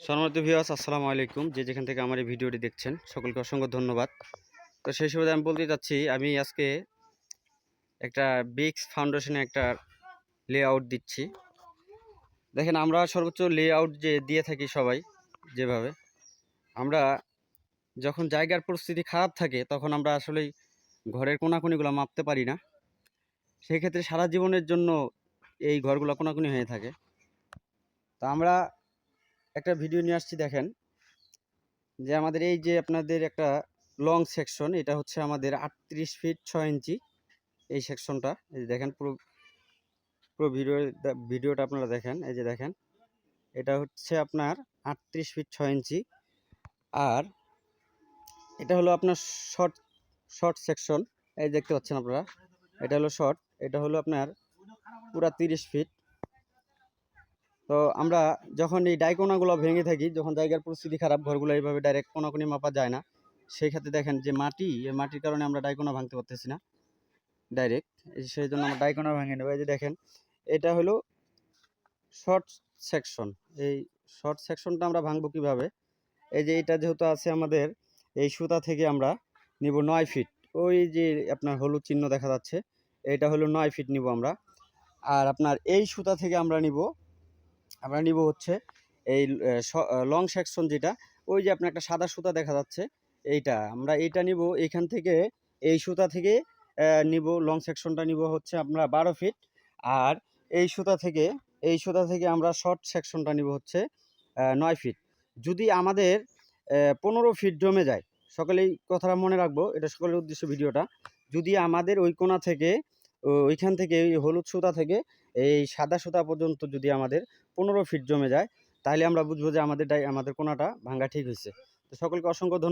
সম্মানিত ভিউয়ার্স আসসালামু আলাইকুম। যে যেখান থেকে আমার এই ভিডিওটি দেখছেন, সকলকে অসংখ্য ধন্যবাদ। তো সেই সুবাদে আমি বলতে চাচ্ছি, আমি আজকে একটা বিক্স ফাউন্ডেশনে একটা লেআউট দিচ্ছি। দেখেন, আমরা সর্বোচ্চ লেআউট যে দিয়ে থাকি সবাই, যেভাবে, আমরা যখন জায়গার পরিস্থিতি খারাপ থাকে, তখন আমরা আসলেই ঘরের কোনাকুনিগুলো মাপতে পারি না। সেই ক্ষেত্রে সারা জীবনের জন্য এই ঘরগুলো কোনাকুনি হয়ে থাকে। তো আমরা একটা ভিডিও নিয়ে আসছি, দেখেন। যে আমাদের এই যে আপনাদের একটা লং সেকশন এটা হচ্ছে আমাদের আটত্রিশ ফিট ছ ইঞ্চি। এই সেকশনটা এই যে দেখেন পুরো পুরো ভিডিও ভিডিওটা আপনারা দেখেন, এই যে দেখেন। এটা হচ্ছে আপনার আটত্রিশ ফিট ছ ইঞ্চি। আর এটা হলো আপনার শর্ট শর্ট সেকশন এই দেখতে পাচ্ছেন আপনারা, এটা হলো শর্ট এটা হলো আপনার পুরা তিরিশ ফিট তো আমরা যখন এই ডাইকোনাগুলো ভেঙে থাকি, যখন জায়গার পরিস্থিতি খারাপ, ঘরগুলো এইভাবে ডাইরেক্ট কোনাকুনি মাপা যায় না, সেই ক্ষেত্রে দেখেন যে মাটি, এই মাটির কারণে আমরা ডাইকোনা ভাঙতে পারতেছি না ডাইরেক্ট সেই জন্য আমরা ডাইকোনা ভাঙে নেব এই যে দেখেন, এটা হলো শর্ট সেকশন এই শর্ট সেকশনটা আমরা ভাঙবো কীভাবে? এই যে এটা যেহেতু আছে আমাদের, এই সুতা থেকে আমরা নিব নয় ফিট ওই যে আপনার হলুদ চিহ্ন দেখা যাচ্ছে, এটা হলো নয় ফিট নিব আমরা। আর আপনার এই সুতা থেকে আমরা নিব আমরা নিব হচ্ছে এই লং সেকশন যেটা, ওই যে আপনার একটা সাদা সুতা দেখা যাচ্ছে, এইটা। আমরা এইটা নিব, এইখান থেকে এই সুতা থেকে নিব লং সেকশনটা নিব হচ্ছে আমরা বারো ফিট আর এই সুতা থেকে, এই সুতা থেকে আমরা শর্ট সেকশনটা নিব হচ্ছে নয় ফিট যদি আমাদের পনেরো ফিট জমে যায়, সকলেই কথাটা মনে রাখব, এটা সকলের উদ্দেশ্য ভিডিওটা, যদি আমাদের ওই কোণা থেকে ওইখান থেকে এই হলুদ সুতা থেকে এই সাদা সুতা পর্যন্ত যদি আমাদের পনেরো ফিট জমে যায়, তাহলে আমরা বুঝব যে আমাদের আমাদের কোনাটা ভাঙ্গা ঠিক হয়েছে। তো সকলকে অসংখ্য ধন্যবাদ।